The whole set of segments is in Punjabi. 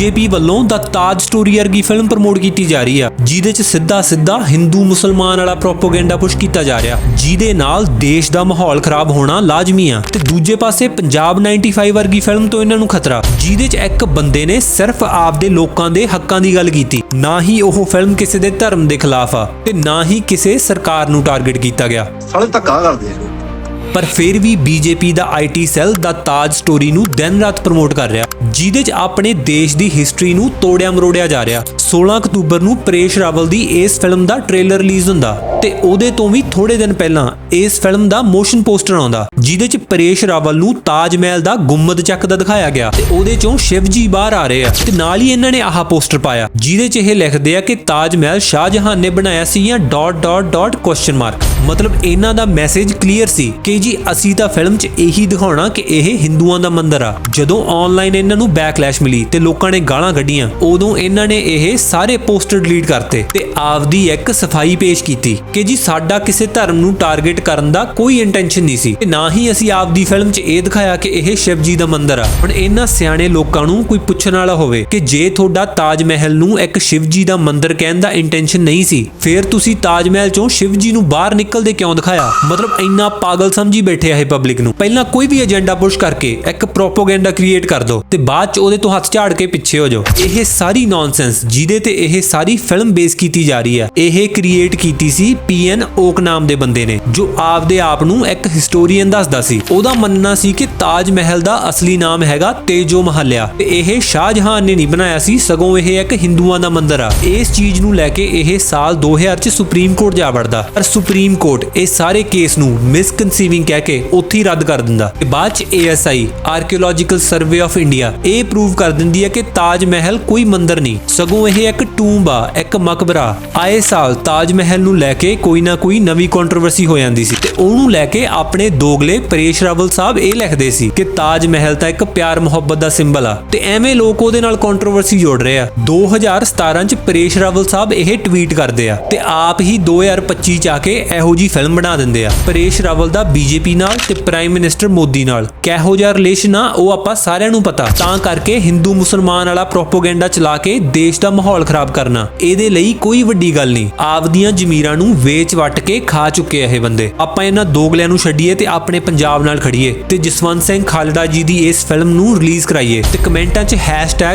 ਬੀਜੇਪੀ ਵੱਲੋਂ ਦਾ ਤਾਜ ਸਟੋਰੀ ਵਰਗੀ ਫਿਲਮ ਪ੍ਰਮੋਟ ਕੀਤੀ ਜਾ ਰਹੀ ਆ। ਜਿਹਦੇ 'ਚ ਸਿੱਧਾ ਸਿੱਧਾ ਹਿੰਦੂ ਮੁਸਲਮਾਨ ਵਾਲਾ ਪ੍ਰੋਪਾਗੈਂਡਾ ਪੁਸ਼ ਕੀਤਾ ਜਾ ਰਿਹਾ। ਜਿਹਦੇ ਨਾਲ ਦੇਸ਼ ਦਾ ਮਾਹੌਲ ਖਰਾਬ ਹੋਣਾ ਲਾਜ਼ਮੀ ਆ। ਤੇ ਦੂਜੇ ਪਾਸੇ ਪੰਜਾਬ 95 ਵਰਗੀ ਫਿਲਮ ਤੋਂ ਇਹਨਾਂ ਨੂੰ ਖਤਰਾ। ਜਿਹਦੇ 'ਚ ਇੱਕ ਬੰਦੇ ਨੇ ਸਿਰਫ ਆਪਦੇ ਲੋਕਾਂ ਦੇ ਹੱਕਾਂ ਦੀ ਗੱਲ ਕੀਤੀ। ਨਾ ਹੀ ਉਹ ਫਿਲਮ ਕਿਸੇ ਦੇ ਧਰਮ ਦੇ ਖਿਲਾਫ ਆ। ਤੇ ਨਾ ਹੀ ਕਿਸੇ ਸਰਕਾਰ ਨੂੰ ਟਾਰਗੇਟ ਕੀਤਾ ਗਿਆ। ਸਾਲੇ ਧੱਕਾ ਕਰਦੇ ਆ। ਪਰ ਫਿਰ ਵੀ ਬੀਜੇਪੀ ਦਾ ਆਈਟੀ ਸੈੱਲ ਦਾ ਤਾਜ ਸਟੋਰੀ ਨੂੰ ਦਿਨ ਰਾਤ ਪ੍ਰਮੋਟ ਕਰ ਰਿਹਾ। ਜਿਹਦੇ 'ਚ ਆਪਣੇ ਦੇਸ਼ ਦੀ ਹਿਸਟਰੀ ਨੂੰ ਤੋੜਿਆ ਮਰੋੜਿਆ ਜਾ ਰਿਹਾ। 16 ਅਕਤੂਬਰ ਨੂੰ ਪ੍ਰੇਸ਼ ਰਾਵਲ ਦੀ ਇਸ ਫਿਲਮ ਦਾ ਟ੍ਰੇਲਰ ਰਿਲੀਜ਼ ਹੁੰਦਾ ਤੇ ਉਹਦੇ ਤੋਂ ਵੀ ਥੋੜੇ ਦਿਨ ਪਹਿਲਾਂ ਇਸ ਫਿਲਮ ਦਾ ਮੋਸ਼ਨ ਪੋਸਟਰ ਆਉਂਦਾ, ਜਿਹਦੇ 'ਚ ਪ੍ਰੇਸ਼ ਰਾਵਲ ਨੂੰ ਤਾਜ ਮਹਿਲ ਦਾ ਗੁੰਮਦ ਚੱਕਦਾ ਦਿਖਾਇਆ ਗਿਆ ਤੇ ਉਹਦੇ 'ਚੋਂ ਸ਼ਿਵਜੀ ਬਾਹਰ ਆ ਰਹੇ ਆ ਤੇ ਨਾਲ ਹੀ ਇਹਨਾਂ ਨੇ ਆਹ ਪੋਸਟਰ ਪਾਇਆ, ਜਿਹਦੇ 'ਚ ਇਹ ਲਿਖਦੇ ਆ ਕਿ ਤਾਜ ਮਹਿਲ ਸ਼ਾਹਜਹਾਨ ਨੇ ਬਣਾਇਆ ਸੀ ਜਾਂ dot dot dot question mark ਮਤਲਬ ਇਹਨਾਂ ਦਾ ਮੈਸੇਜ ਕਲੀਅਰ ਸੀ ਕਿ ਜੀ ਅਸੀਂ ਤਾਂ ਫਿਲਮ 'ਚ ਇਹੀ ਦਿਖਾਉਣਾ ਕਿ ਇਹ ਹਿੰਦੂਆਂ ਦਾ ਮੰਦਿਰ ਆ। ਜਦੋਂ ਆਨਲਾਈਨ ਇਹਨਾਂ ਨੂੰ ਬੈਕਲੈਸ਼ ਮਿਲੀ ਤੇ ਲੋਕਾਂ ਨੇ ਗਾਲਾਂ ਕੱਢੀਆਂ, ਉਦੋਂ ਇਹਨਾਂ ਨੇ ਇਹ ਸਾਰੇ ਪੋਸਟਰ ਡਿਲੀਟ ਕਰਤੇ ਤੇ ਆਪਦੀ ਇੱਕ ਸਫ਼ਾਈ ਪੇਸ਼ ਕੀਤੀ ਕਿ ਜੀ ਸਾਡਾ ਕਿਸੇ ਧਰਮ ਨੂੰ ਟਾਰਗੇਟ ਕਰਨ ਦਾ ਕੋਈ ਇੰਟੈਂਸ਼ਨ ਨਹੀਂ ਸੀ। ਤੇ ਨਾ ਹੀ ਅਸੀਂ ਆਪਦੀ ਫਿਲਮ 'ਚ ਇਹ ਦਿਖਾਇਆ ਕਿ ਇਹ ਸ਼ਿਵ ਜੀ ਦਾ ਮੰਦਿਰ ਆ। ਹੁਣ ਇਹਨਾਂ ਸਿਆਣੇ ਲੋਕਾਂ ਨੂੰ ਕੋਈ ਪੁੱਛਣ ਵਾਲਾ ਹੋਵੇ ਕਿ ਜੇ ਤੁਹਾਡਾ ਤਾਜ ਮਹਿਲ ਨੂੰ ਇੱਕ ਸ਼ਿਵ ਜੀ ਦਾ ਮੰਦਿਰ ਕਹਿਣ ਦਾ ਇੰਟੈਂਸ਼ਨ ਨਹੀਂ ਸੀ, ਫਿਰ ਤੁਸੀਂ ਤਾਜ ਮਹਿਲ 'ਚੋਂ ਸ਼ਿਵ ਜੀ ਨੂੰ ਬਾਹਰ ਨਿਕਲਦੇ ਕਿਉਂ ਦਿਖਾਇਆ? ਮਤਲਬ ਇੰਨਾ ਪਾਗਲ ਸਮਝੀ ਬੈਠੇ ਆ ਇਹ ਪਬਲਿਕ ਨੂੰ। ਪਹਿਲਾਂ ਕੋਈ ਵੀ ਏਜੰਡਾ ਪੁਸ਼ ਕਰਕੇ ਇੱਕ ਪ੍ਰੋਪਾਗੈਂਡਾ ਕ੍ਰੀਏਟ ਕਰ ਦਿਓ ਤੇ ਬਾਅਦ 'ਚ ਉਹਦੇ ਤੋਂ ਹੱਥ ਝਾੜ ਕੇ ਪਿੱਛੇ ਹੋ ਜਾਓ। ਇਹ ਸਾਰੀ ਨੌਨਸੈਂਸ ਜਿਹਦੇ ਤੇ ਇਹ ਸਾਰੀ ਫਿਲਮ ਬੇਸ ਕੀਤੀ ਜਾ ਰਹੀ ਹੈ ਇਹ ਕ੍ਰੀਏਟ ਕੀਤੀ ਸੀ ਪੀਐਨ ਓਕ ਨਾਮ ਦੇ ਬੰਦੇ ਨੇ, ਜੋ ਆਪਦੇ ਆਪ ਨੂੰ ਇੱਕ ਹਿਸਟੋਰੀਅਨ ਦੱਸਦਾ ਸੀ। ਉਹਦਾ ਮੰਨਣਾ ਸੀ ਕਿ ਤਾਜ ਮਹਿਲ ਦਾ ਅਸਲੀ ਨਾਮ ਹੈਗਾ ਤੇਜੋ ਮਹੱਲਿਆ ਤੇ ਇਹ ਸ਼ਾਹਜਹਾਨ ਨੇ ਨਹੀਂ ਬਣਾਇਆ ਸੀ, ਸਗੋਂ ਇਹ ਇੱਕ ਹਿੰਦੂਆਂ ਦਾ ਮੰਦਿਰ ਆ। ਇਸ ਚੀਜ਼ ਨੂੰ ਲੈ ਕੇ ਇਹ ਸਾਲ 2000 ਚ ਸੁਪਰੀਮ ਕੋਰਟ ਜਾ ਵੜਦਾ। ਪਰ ਸੁਪਰੀਮ ਕੋਰਟ ਇਹ ਸਾਰੇ ਕੇਸ ਨੂੰ ਮਿਸਕਨਸੀਵਿੰਗ ਕਹਿ ਕੇ ਉੱਥੇ ਹੀ ਰੱਦ ਕਰ ਦਿੰਦਾ। ਤੇ ਬਾਅਦ ਚ ASI archaeological survey of India ਇਹ ਪ੍ਰੂਵ ਕਰ ਦਿੰਦੀ ਹੈ ਕਿ ਤਾਜ ਮਹਿਲ ਕੋਈ ਮੰਦਿਰ ਨਹੀਂ। ਸਗੋਂ ਇਹ ਇੱਕ ਟੂੰਬ ਆ ਇੱਕ ਮਕਬਰਾ, ਆਏ ਸਾਲ ਤਾਜ ਮਹਿਲ ਨੂੰ ਲੈ ਕੇ ਕੋਈ ਨਾ ਕੋਈ ਨਵੀਂ ਕੰਟਰੋਵਰਸੀ ਹੋ ਜਾਂਦੀ ਸੀ। ਤੇ ਉਹਨੂੰ ਲੈ ਕੇ ਆਪਣੇ ਦੋਗਲੇ ਪਰੇਸ਼ ਰਾਵਲ ਸਾਹਿਬ ਇਹ ਲਿਖਦੇ ਸੀ ਕਿ ਤਾਜ ਮਹਿਲ ਤਾਂ ਇੱਕ ਪਿਆਰ ਮੁਹੱਬਤ ਦਾ ਸਿੰਬਲ ਆ। ਤੇ ਐਵੇਂ ਲੋਕ ਉਹਦੇ ਨਾਲ ਕੰਟਰੋਵਰਸੀ ਜੋੜ ਰਹੇ ਆ। 2017 ਚ ਪਰੇਸ਼ ਰਾਵਲ ਸਾਹਿਬ ਇਹ ਟਵੀਟ ਕਰਦੇ ਆ। ਤੇ ਆਪ ਹੀ 2025 ਚ ਆ ਕੇ ਇਹੋ ਜੀ ਫਿਲਮ ਬਣਾ ਦਿੰਦੇ ਆ? ਪ੍ਰੇਸ਼ ਰਾਵਲ ਦਾ ਬੀਜੇਪੀ ਨਾਲ ਤੇ ਪ੍ਰਾਈਮ ਮਿਨਿਸਟਰ ਮੋਦੀ ਨਾਲ। ਕਿਹੋ ਜਿਹਾ ਰਿਲੇਸ਼ਨ ਆ, ਉਹ ਆਪਾਂ ਸਾਰਿਆਂ ਨੂੰ ਪਤਾ। ਤਾਂ ਕਰਕੇ ਹਿੰਦੂ ਮੁਸਲਮਾਨ ਵਾਲਾ ਪ੍ਰੋਪਾਗੈਂਡਾ ਚਲਾ ਕੇ ਦੇਸ਼ ਦਾ ਮਾਹੌਲ ਖਰਾਬ ਕਰਨਾ। ਇਹਦੇ ਲਈ ਕੋਈ ਵੱਡੀ ਗੱਲ ਨਹੀਂ। ਆਪਦੀਆਂ ਜ਼ਮੀਰਾਂ ਨੂੰ ਵੇਚ ਵਟ ਕੇ ਖਾ ਚੁੱਕੇ ਆ ਇਹ ਬੰਦੇ। ਆਪਾਂ ਇਹਨਾਂ ਦੋਗਲਿਆਂ ਨੂੰ ਛੱਡੀਏ ਤੇ ਆਪਣੇ ਪੰਜਾਬ ਨਾਲ ਖੜੀਏ। ਤੇ ਜਸਵੰਤ ਸਿੰਘ ਖਾਲੜਾ ਜੀ ਦੀ ਇਸ ਫਿਲਮ ਨੂੰ ਰਿਲੀਜ਼ ਕਰਾਈਏ। ਤੇ ਕਮੈਂਟਾਂ 'ਚ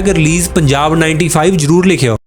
#ਰਿਲੀਜ਼ ਪੰਜਾਬ 95 ਜਰੂਰ ਲਿਖਿਓ।